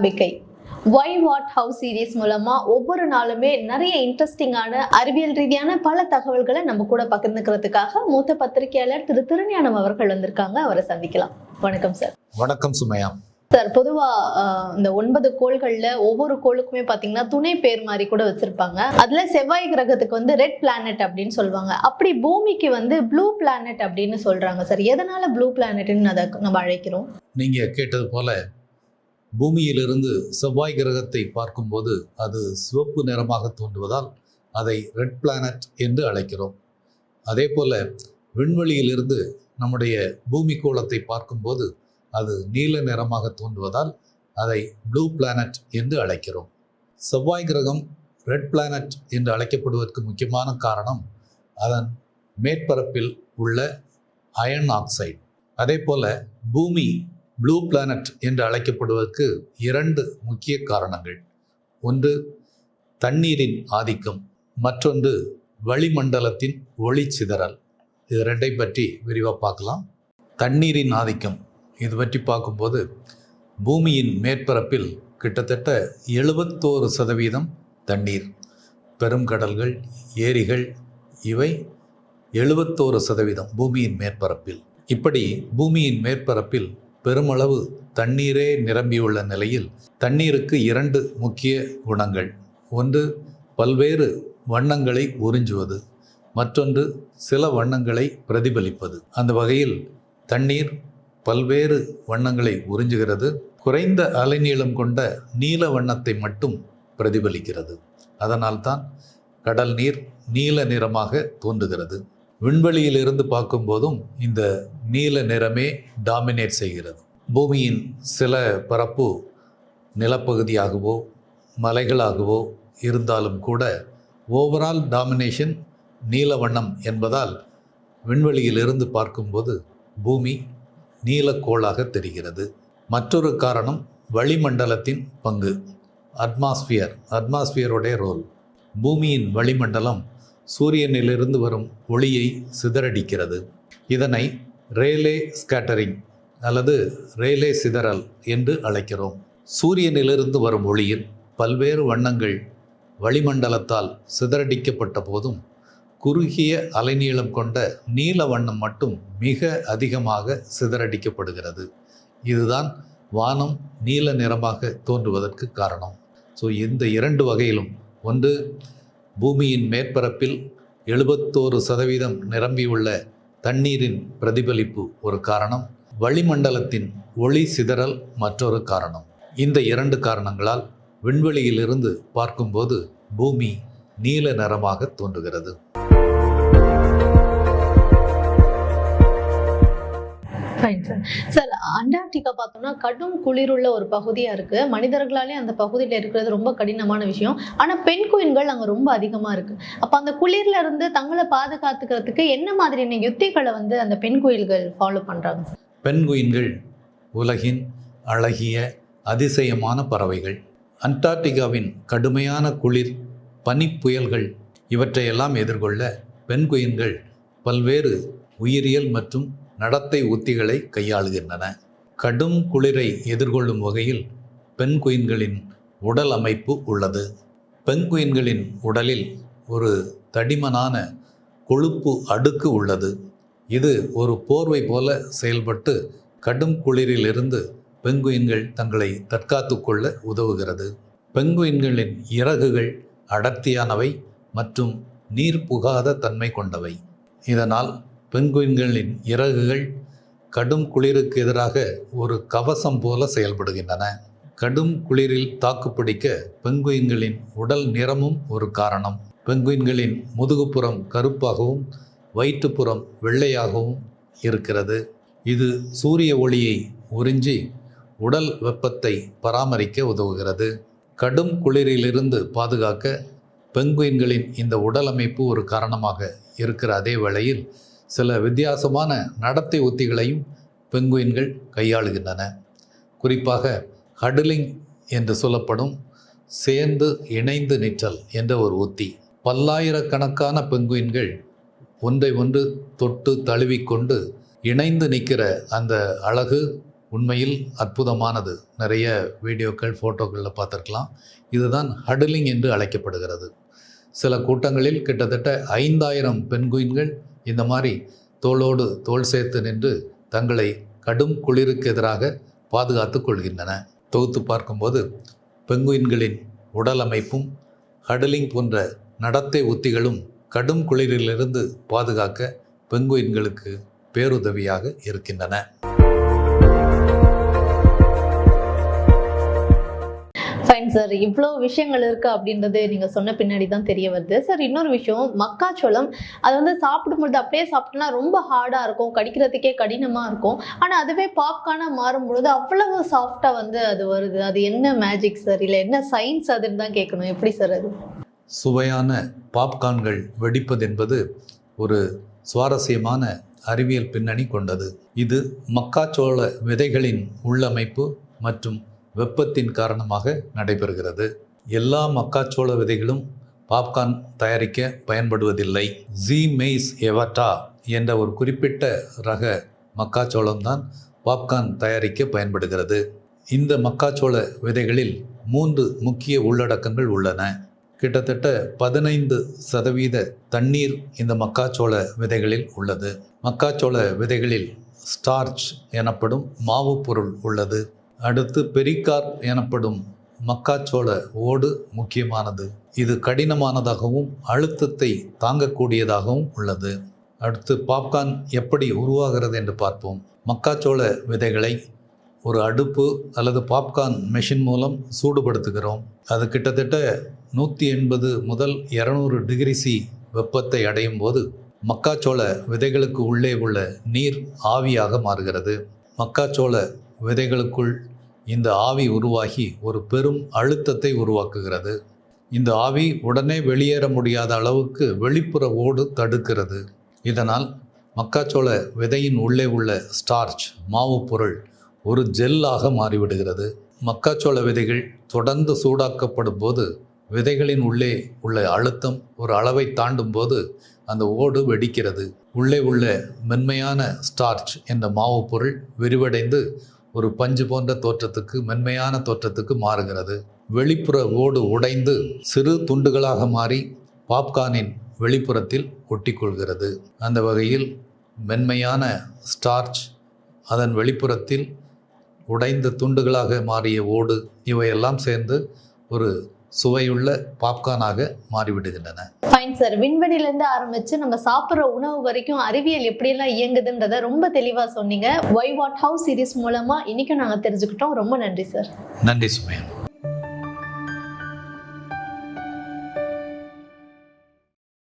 நம்பிக்கை. Why what how series மூலமா ஒவ்வொரு நாளுமே நிறைய இன்ட்ரெஸ்டிங்கான அறிவியல் ரீதியான பல தகவல்களை நம்ம கூட பகிர்ந்துக்கிறதுக்காக மூத்த பத்திரிகையாளர் திரு திருஞானம் அவர்கள் வந்திருக்காங்க. அவரை சந்திக்கலாம். வணக்கம் சார் வணக்கம் சுமையா. சார் பொதுவா இந்த ஒன்பது கோள்கள்ல ஒவ்வொரு கோளுக்குமே பாத்தீங்கன்னா துணை பேர் மாதிரி கூட வச்சிருப்பாங்க. அதுல செவ்வாய் கிரகத்துக்கு வந்து ரெட் பிளானட் அப்படின்னு சொல்லுவாங்க. அப்படி பூமிக்கு வந்து ப்ளூ பிளானட் அப்படின்னு சொல்றாங்க சார் எதனால ப்ளூ பிளானட்னு அதை நம்ம அழைக்கிறோம்? நீங்க கேட்டது போல பூமியிலிருந்து செவ்வாய் கிரகத்தை பார்க்கும்போது அது சிவப்பு நிறமாக தோன்றுவதால் அதை ரெட் பிளானட் என்று அழைக்கிறோம். அதே போல் விண்வெளியிலிருந்து நம்முடைய பூமி கோளத்தை பார்க்கும்போது அது நீல நிறமாக தோன்றுவதால் அதை ப்ளூ பிளானட் என்று அழைக்கிறோம். செவ்வாய் கிரகம் ரெட் பிளானட் என்று அழைக்கப்படுவதற்கு முக்கியமான காரணம் அதன் மேற்பரப்பில் உள்ள அயன் ஆக்சைடு. அதே போல் பூமி ப்ளூ பிளானட் என்று அழைக்கப்படுவதற்கு இரண்டு முக்கிய காரணங்கள். ஒன்று தண்ணீரின் ஆதிக்கம். மற்றொன்று வளிமண்டலத்தின் ஒளி சிதறல் இது ரெண்டை பற்றி விரிவாக பார்க்கலாம். தண்ணீரின் ஆதிக்கம். இது பற்றி பார்க்கும்போது பூமியின் மேற்பரப்பில் கிட்டத்தட்ட எழுபத்தோரு சதவீதம் தண்ணீர். பெருங்கடல்கள் ஏரிகள் இவை எழுபத்தோரு சதவீதம் பூமியின் மேற்பரப்பில். இப்படி பூமியின் மேற்பரப்பில் பெருமளவு தண்ணீரே நிரம்பியுள்ள நிலையில் தண்ணீருக்கு இரண்டு முக்கிய குணங்கள். ஒன்று பல்வேறு வண்ணங்களை உறிஞ்சுவது. மற்றொன்று சில வண்ணங்களை பிரதிபலிப்பது. அந்த வகையில் தண்ணீர் பல்வேறு வண்ணங்களை உறிஞ்சுகிறது. குறைந்த அலைநீளம் கொண்ட நீல வண்ணத்தை மட்டும் பிரதிபலிக்கிறது. அதனால்தான் கடல் நீர் நீல நிறமாக தோன்றுகிறது. விண்வெளியிலிருந்து பார்க்கும்போதும் இந்த நீல நிறமே டாமினேட் செய்கிறது. பூமியின் சில பரப்பு நிலப்பகுதியாகவோ மலைகளாகவோ இருந்தாலும் கூட ஓவரால் டாமினேஷன் நீல வண்ணம் என்பதால் விண்வெளியிலிருந்து பார்க்கும்போது பூமி நீலக்கோளாக தெரிகிறது. மற்றொரு காரணம் வளிமண்டலத்தின் பங்கு அட்மாஸ்பியர் அட்மாஸ்பியருடைய ரோல் பூமியின் வளிமண்டலம் சூரியனிலிருந்து வரும் ஒளியை சிதறடிக்கிறது. இதனை ரேலே ஸ்கேட்டரிங் அல்லது ரேலே சிதறல் என்று அழைக்கிறோம். சூரியனிலிருந்து வரும் ஒளியில் பல்வேறு வண்ணங்கள் வளிமண்டலத்தால் சிதறடிக்கப்பட்ட போதும் குறுகிய அலைநீளம் கொண்ட நீல வண்ணம் மட்டும் மிக அதிகமாக சிதறடிக்கப்படுகிறது. இதுதான் வானம் நீல நிறமாக தோன்றுவதற்கு காரணம். ஸோ இந்த இரண்டு வகையிலும் ஒன்று பூமியின் மேற்பரப்பில் எழுபத்தோரு சதவீதம் நிரம்பியுள்ள தண்ணீரின் பிரதிபலிப்பு ஒரு காரணம். வளிமண்டலத்தின் ஒளி சிதறல் மற்றொரு காரணம். இந்த இரண்டு காரணங்களால் விண்வெளியிலிருந்து பார்க்கும்போது பூமி நீல நிறமாக தோன்றுகிறது. ஃபைன் சார் சார் அண்டார்டிகா பார்த்தோம்னா கடும் குளிருள்ள ஒரு பகுதியா இருக்கு. மனிதர்களாலே அந்த பகுதியில் இருக்கிறது ரொம்ப கடினமான விஷயம். ஆனா பெண் குயின்கள் அங்க ரொம்ப அதிகமா இருக்கு. அப்ப அந்த குளிர்ல இருந்து தங்களை பாதுகாத்துக்கிறதுக்கு என்ன மாதிரியான யுத்திகளை வந்து அந்த பெண் குயில்கள் ஃபாலோ பண்றாங்க சார் பெண்குயின்கள் உலகின் அழகிய அதிசயமான பறவைகள். அண்டார்டிகாவின் கடுமையான குளிர் பனிப்புயல்கள் இவற்றையெல்லாம் எதிர்கொள்ள பெண்குயின்கள் பல்வேறு உயிரியல் மற்றும் நடத்தை உத்திகளை கையாளுகின்றன. கடும் குளிரை எதிர்கொள்ளும் வகையில் பெண்குயின்களின் உடல் அமைப்பு உள்ளது. பெண்குயின்களின் உடலில் ஒரு தடிமனான கொழுப்பு அடுக்கு உள்ளது. இது ஒரு போர்வை போல செயல்பட்டு கடும் குளிரிலிருந்து பெங்குயின்கள் தங்களை தற்காத்து கொள்ள உதவுகிறது. பெங்குயின்களின் இறகுகள் அடர்த்தியானவை மற்றும் நீர் புகாத தன்மை கொண்டவை. இதனால் பெங்குயின்களின் இறகுகள் கடும் குளிருக்கு எதிராக ஒரு கவசம் போல செயல்படுகின்றன. கடும் குளிரில் தாக்குப்பிடிக்க பெங்குயின்களின் உடல் நிறமும் ஒரு காரணம். பெங்குயின்களின் முதுகுப்புறம் கருப்பாகவும் வயிற்றுப்புறம் வெள்ளையாகவும் இருக்கிறது. இது சூரிய ஒளியை உறிஞ்சி உடல் வெப்பத்தை பராமரிக்க உதவுகிறது. கடும் குளிரிலிருந்து பாதுகாக்க பெங்குயின்களின் இந்த உடல் அமைப்பு ஒரு காரணமாக இருக்கிற அதே வேளையில் சில வித்தியாசமான நடத்தை உத்திகளையும் பெங்குயின்கள் கையாளுகின்றன. குறிப்பாக ஹடலிங் என்று சொல்லப்படும் சேர்ந்து இணைந்து நிற்றல் என்ற ஒரு உத்தி. பல்லாயிரக்கணக்கான பெங்குயின்கள் ஒன்றை ஒன்று தொட்டு தழுவிக்கொண்டு இணைந்து நிற்கிற அந்த அழகு உண்மையில் அற்புதமானது. நிறைய வீடியோக்கள் ஃபோட்டோக்களில் பார்த்துருக்கலாம். இதுதான் ஹடலிங் என்று அழைக்கப்படுகிறது. சில கூட்டங்களில் கிட்டத்தட்ட ஐந்தாயிரம் பெண்குயின்கள் இந்த மாதிரி தோளோடு தோள் சேர்த்து நின்று தங்களை கடும் குளிருக்கு எதிராக பாதுகாத்து கொள்கின்றன. தொகுத்து பார்க்கும்போது பெங்குயின்களின் உடல் அமைப்பும் ஹடலிங் போன்ற நடத்தை உத்திகளும் கடும் குளிரிலிருந்து பாதுகாக்க பெங்குயின்களுக்கு பேருதவியாக இருக்கின்றன. ஃபைன் சார் இவ்வளோ விஷயங்கள் இருக்கு அப்படின்றது நீங்க சொன்ன பின்னாடி தான் தெரிய வருது. சார் இன்னொரு விஷயம் மக்காச்சோளம் அது வந்து சாப்பிடும்பொழுது அப்படியே சாப்பிட்டோம்னா ரொம்ப ஹார்டா இருக்கும் கடிக்கிறதுக்கே கடினமா இருக்கும். ஆனா அதுவே பாப்கார்னா மாறும்பொழுது அவ்வளவு சாஃப்டா வந்து அது வருது. அது என்ன மேஜிக் சார் இல்லை என்ன சயின்ஸ் அதுன்னு தான் கேட்கணும். எப்படி சார் அது? சுவையான பாப்கார்ன்கள் வெடிப்பது என்பது ஒரு சுவாரஸ்யமான அறிவியல் பின்னணி கொண்டது. இது மக்காச்சோள விதைகளின் உள்ளமைப்பு மற்றும் வெப்பத்தின் காரணமாக நடைபெறுகிறது. எல்லா மக்காச்சோள விதைகளும் பாப்கார்ன் தயாரிக்க பயன்படுவதில்லை. ஜி மெய்ஸ் எவட்டா என்ற ஒரு குறிப்பிட்ட ரக மக்காச்சோளம்தான் பாப்கார்ன் தயாரிக்க பயன்படுகிறது. இந்த மக்காச்சோள விதைகளில் மூன்று முக்கிய உள்ளடக்கங்கள் உள்ளன. கிட்டத்தட்ட பதினைந்து சதவீத தண்ணீர் இந்த மக்காச்சோள விதைகளில் உள்ளது. மக்காச்சோள விதைகளில் ஸ்டார்ச் எனப்படும் மாவு பொருள் உள்ளது. அடுத்து பெரிக்கார் எனப்படும் மக்காச்சோள ஓடு முக்கியமானது. இது கடினமானதாகவும் அழுத்தத்தை தாங்கக்கூடியதாகவும் உள்ளது. அடுத்து பாப்கார்ன் எப்படி உருவாகிறது என்று பார்ப்போம். மக்காச்சோள விதைகளை ஒரு அடுப்பு அல்லது பாப்கார்ன் மெஷின் மூலம் சூடுபடுத்துகிறோம். அது கிட்டத்தட்ட நூற்றி எண்பது முதல் இரநூறு டிகிரி சி வெப்பத்தை அடையும் போது மக்காச்சோள விதைகளுக்கு உள்ளே உள்ள நீர் ஆவியாக மாறுகிறது. மக்காச்சோள விதைகளுக்குள் இந்த ஆவி உருவாகி ஒரு பெரும் அழுத்தத்தை உருவாக்குகிறது. இந்த ஆவி உடனே வெளியேற முடியாத அளவுக்கு வெளிப்புற ஓடு தடுக்கிறது. இதனால் மக்காச்சோள விதையின் உள்ளே உள்ள ஸ்டார்ச் மாவு பொருள் ஒரு ஜெல்லாக மாறிவிடுகிறது. மக்காச்சோள விதைகள் தொடர்ந்து சூடாக்கப்படும் போது விதைகளின் உள்ளே உள்ள அழுத்தம் ஒரு அளவை தாண்டும் போது அந்த ஓடு வெடிக்கிறது. உள்ளே உள்ள மென்மையான ஸ்டார்ச் என்ற மாவு பொருள் விரிவடைந்து ஒரு பஞ்சு போன்ற தோற்றத்துக்கு மென்மையான தோற்றத்துக்கு மாறுகிறது. வெளிப்புற ஓடு உடைந்து சிறு துண்டுகளாக மாறி பாப்கார்னின் வெளிப்புறத்தில் ஒட்டிக்கொள்கிறது. அந்த வகையில் மென்மையான ஸ்டார்ச் அதன் வெளிப்புறத்தில் உடைந்த துண்டுகளாக மாறிய ஓடு இவையெல்லாம் சேர்ந்து ஒரு சுவையுள்ள பாப்கார்னாக மாறிவிடுகின்றன. ஃபைன் சார் விண்வெளியில இருந்து ஆரம்பிச்சு நம்ம சாப்பிட்ற உணவு வரைக்கும் அறிவியல் எப்படியெல்லாம் இயங்குதுன்றத ரொம்ப தெளிவா சொன்னீங்க. ஒய் வாட் ஹவுஸ் சீரிஸ் மூலமா இன்னைக்கும் நாங்க தெரிஞ்சுக்கிட்டோம். ரொம்ப நன்றி சார் நன்றி சுமையன்